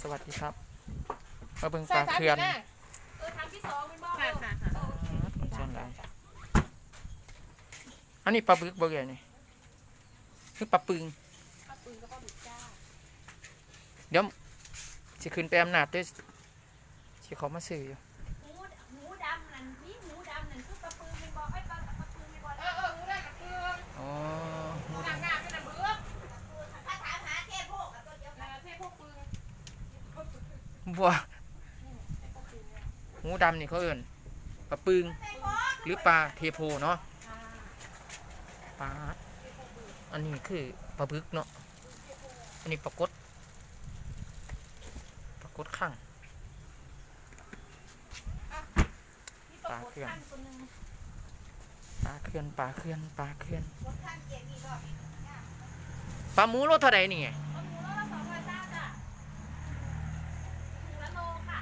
สวัสดีครับมาเบิ่งปใส่ลาสามเขื่อนนะเออทำที่สองเป็นบ่ค่ะค่ะค่ะเช่นไรอันนี้ปลาบึกบ่แกนี่คือปลาปึงปลาปืนก็ปลาบึกจ้าเดี๋ยวสิขึ้นไปอำนาจด้วยสิเขามาซื้ออยู่ บัวหูดำนี่เขาเอิ่นปลาปึงหรือปลาเทโพเนาะปลาอันนี้คือปลาบึกเนาะอันนี้ปลากดปลากดข้างปลาโคตรขั้นตัวนึงปลาเขื่อนปลาเขื่อนปลาเขื่อนโคตรขั้นเกียร์กี่รอบอีกปลาหมูรสเท่าไหร่นี่ไง เอาหมูแล้วละสองร้อยเก้าจ้ะถุงละโลค่ะ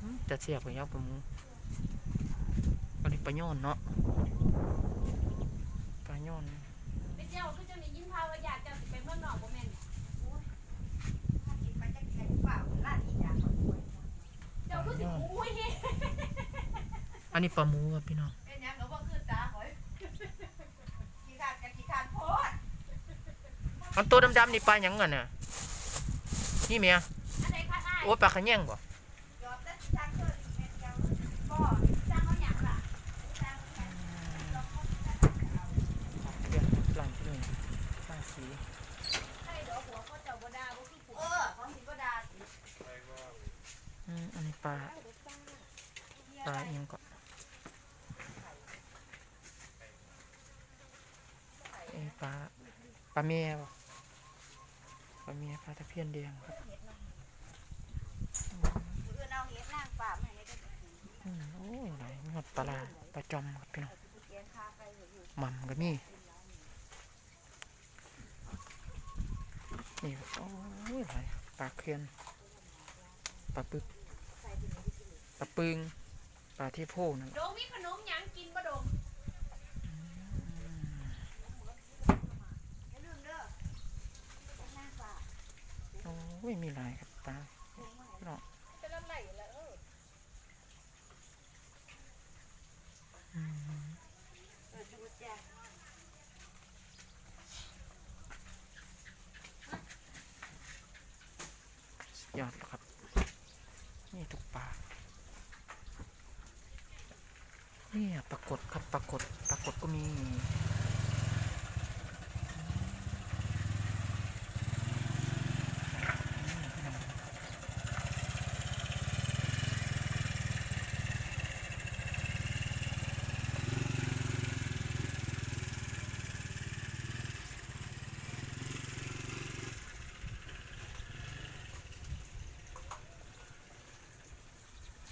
อืม จะเสียบกับยักษ์ปลาหมูอันนี้ปลาโยนเนาะปลาโยนไปเที่ยวคือจะมียิ้มพาวอยากจะไปเมืองนอกบ่แม่นถ้ากินไปจะกินเปล่าร้านนี้จ้ะเจ้าคือสิอุ้ยอันนี้ปลาหมูครับพี่น้องเป็นยังก็บ่คือตาหอยขี้ขาดกับขี้ขาดโพดอันตัวดำๆนี่ปลาหยังกันน่ะนี่เมียอันไหนคะอ้ายโอ้ปลาขะแยงบ่ หยังล่ะจ้างเขาหยังลองเขาจ้างเอาเขื่อนปลาที่นี่ปลาสีให้ดอกหัวเขาเจ้าบ่ด่าบ่คือผัวเออของสิบ่ด่าสิอืมอันนี้ปลาปลาเอียงก็เอ้ปลาปลาเมียบ่ปลาเมียปลาตะเพียนแดงครับคือเอาเฮ็ดนางฟ้ามาให้ได้ โอ้ยหลายมีหมดปลาร้าปลาจอมครับพี่น้องเกียนคาไปอยู่หม่ำก็มีนี่ครับโอ้ยหลายปลาเคียนปลาปึกปลาปึงปลาที่โพนั่นโดงมีขนมหยังกินบ่โดงอย่าลืมเด้อเฮ็ดนางฟ้าโอ้ยมีหลายครับปลาพี่น้อง เป็นลำไหลแล้วเออ อืม เออจุดจ้ะ สุด ยอดครับ นี่ทุกปลานี่ปรากฏครับปรากฏปรากฏก็มี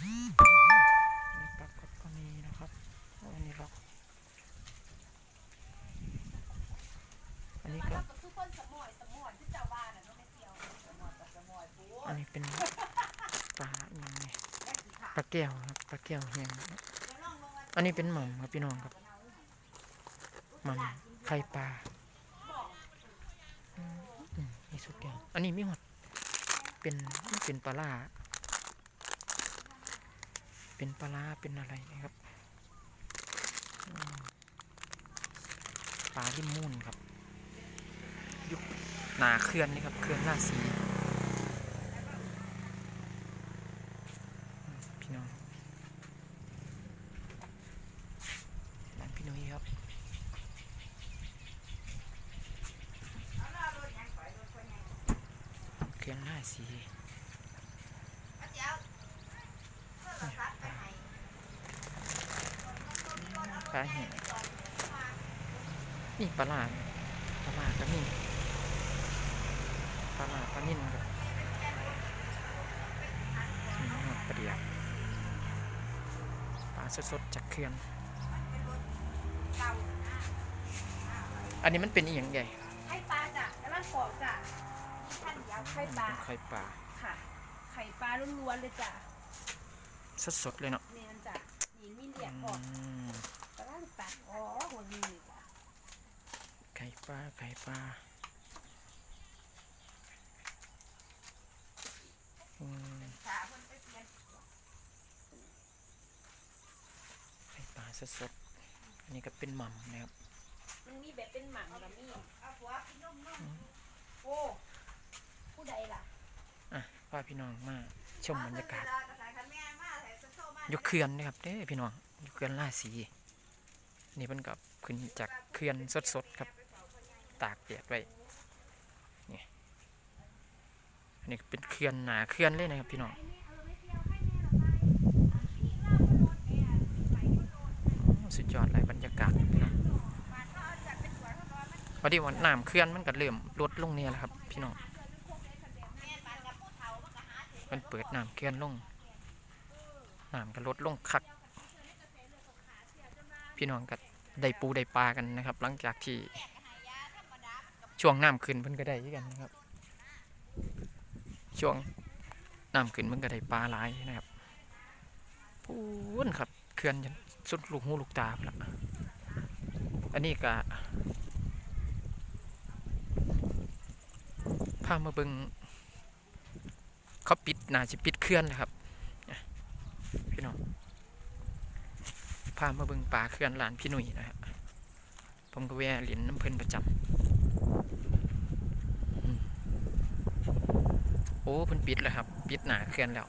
นี่ปรากฏก็มีนะครับอันนี้เราอันนี้ มา ก็ แล้วก็คือคนสมอยสมอยที่เจ้าบ้านน่ะเนาะไปเที่ยวสมอยกับสมอยปู อันนี้เป็นปลาอหยังไง ได้กี่ขาปลาแก้วครับปลาแก้วแห้งเดี๋ยวลองลงมาอันนี้เป็นหม่ำครับพี่น้องครับหม่ำไข่ปลามีสุดยอดอันนี้มีหดเป็นเป็นปลาร้าเป็นปลาร้าเป็นอะไรนะครับปลาลิมมูนครับยุคหนาเขื่อนนี่ครับเขื่อนราศีอืมพี่น้องนั่นพี่นุ้ยครับ เอาล่ะรถหยังถอยรถคนหยัง เขื่อนราศีปลาแห้งนี่ปลาหลาปลาหลาก็มีปลาหลาปลานิ่นครับนี่หอดปลาเดียกปลาสดๆจากเขื่อนอันนี้มันเป็นอีหยังใหญ่ไข่ปลาจ้ะกำลังกรอกจ้ะ ไข่ปลาไข่ปลาค่ะ ไข่ปลาล้วนๆเลยจ้ะสดสดเลยเนาะเนียนจ้ะหญิงมีเหลี่ยกออนกระด้างตัดอ๋อหัวนี่จ้ะไข่ปลาไข่ปลาอืมไข่ปลาสดสดอันนี้ก็เป็นหม่ำนะครับมันมีแบบเป็นหม่ำกับมีเอาหัวพี่น้องโอ้ ผู้ใดล่ะอะพาพี่น้องมาชมบรรยากาศเอเวลคันแม่มาใส่โซ่มาอยกเขื่อนนะครับเด้พี่น้องอยกเขื่อนล่าสีนี่มันกับขึ้นจากเขื่อนสดๆครับ ตากแดดไว้นี่อันนี้เป็นเขื่อนหนาเขื่อนเลยนะครับพี่น้องอ๋อสุดยอดเลยบรรยากาศครับพี่น้องพอดีวันน้ำเขื่อนมันก็เริ่มลดลงเนี่ยแหละครับ พี่น้อง มันเปิดน้ำเขื่อนลงน้ำก็ลดลงคัก พี่น้องก็ได้ปูได้ปลากันนะครับ หลังจากที่ช่วงน้ำขึ้นเพิ่นก็ได้กันนะครับ ช่วงน้ำขึ้นเพิ่นก็ได้ปลาหลายนะครับพูนครับเขื่อนจนสุดลูกหูลูกตาพุ่นละอันนี้ก็พามาเบิง เขาปิดน่าจะปิดเขื่อนนะครับพี่น้องพามาเบิงปลาเขื่อนหลานพี่หนุ่ยนะครับผมก็แวะเหรียญน้ำเพลินประจำโอ้เพิ่นปิดแล้วครับ ปิดหนาเขื่อนแล้ว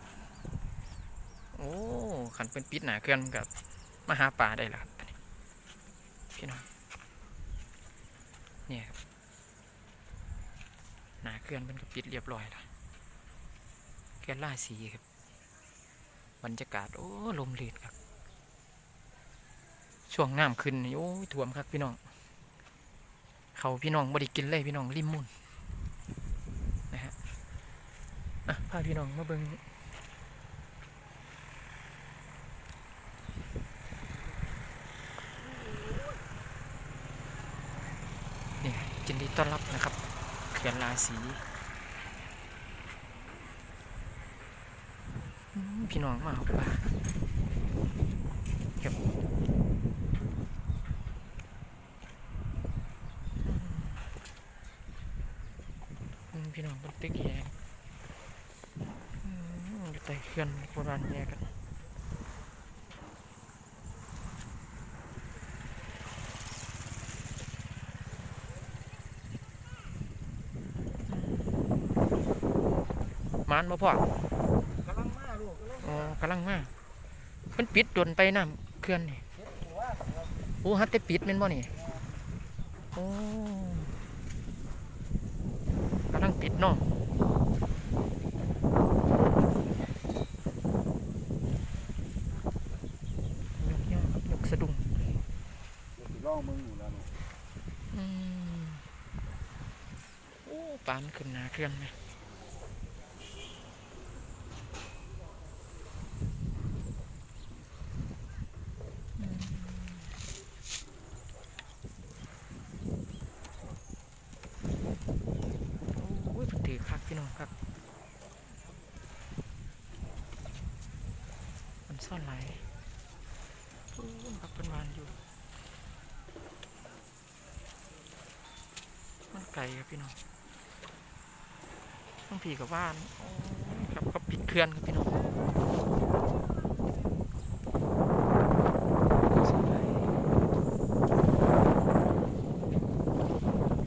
โอ้ขันเพิ่นปิดหนาเขื่อนกับมาหาปลาได้แล้วครับพี่น้องเนี่ยครับหนาเขื่อนเพิ่นก็ปิดเรียบร้อยแล้ว เอนล่าสีครับบรรยากาศโอ้ลมลื่นครับ ช่วงน้ำขึ้นโอ้ท่วมครับพี่น้อง เขาพี่น้องบ่ได้กินเลยพี่น้องริมมุ่นอะพาพี่น้องมาเบิงนี่ยินดีต้อนรับนะครับเขื่อนราศีอืม พี่น้องมาเอาปลาครับพี่น้องเป็นตึกแยกอยู่ใต้เขื่อนโบราณแยกกันมานบ่พ่อ กำลังอ๋อกำลังมาเพิ่นปิดดนไปน้ำเขื่อนนี่เฮ็ดหัวครับโอ้ฮัตแต่ปิดแม่นบ่นี่โอ้กำลังปิดเนาะยกยอครับยกสะดุ้งล่อมึงอยู่แล้วโอ้ปามันขึ้นหนาเคลื่อนไหมอืมโอ้ยเพิ่นถือคักพี่น้องครับ มันซ่อนไหลายโอ้ยครับ เป็นวานอยู่ มันไกลครับพี่น้องต้องผีกับว่านครับก็ปิดเคลื่อนครับพี่น้อง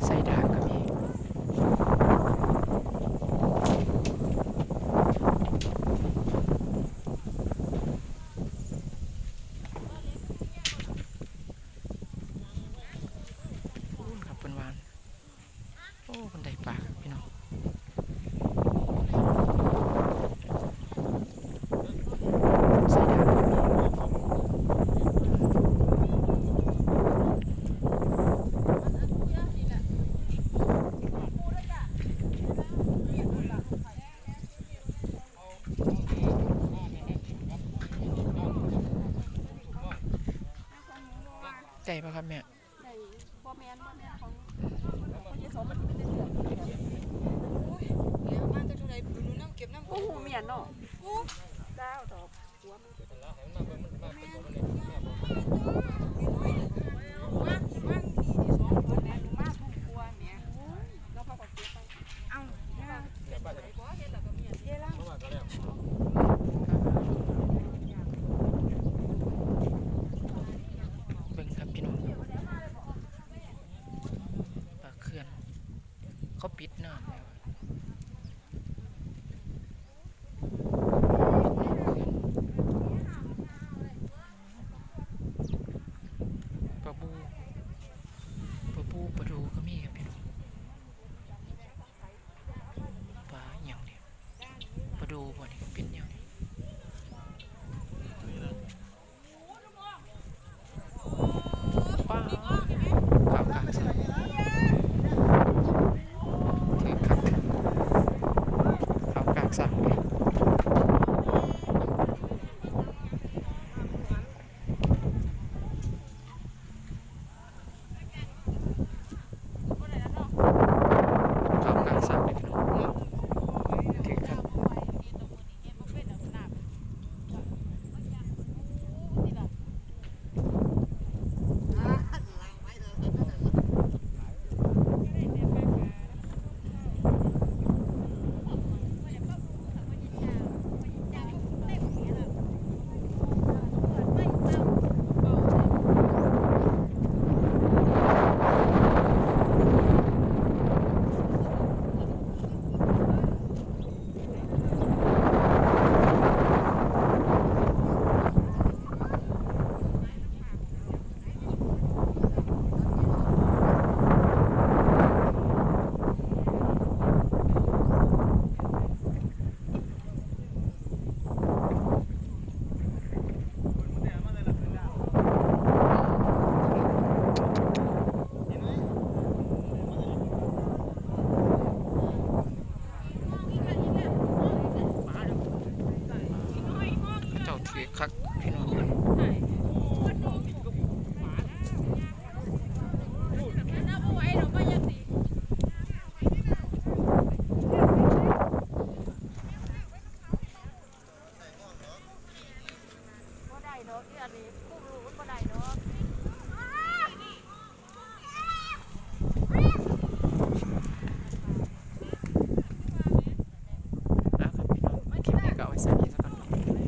ใส่ดาบครับพี่พูนครับเป็นวาน โอ้บันไดปลาครับพี่น้องใส่ดาวใจปะ ครับแม่ได้บ่แม่นบ่แม่นของคนที่สองมันสิเป็นเรื่องเดียวเดี๋ยวมาจะดูไหนหนูน้ำเก็บน้ำโอ้โหเมียนเนาะดาวดอกหัวมันเป็น ว่างว่างมีที่สองคนแม่หนูมาทุ่มกลัวแม่ แล้วเขาก็เก็บไป เอ้าเก็บไปบ่เฮ็ดแล้วก็เมียเย่ล่ะ เขาปิดน้ำ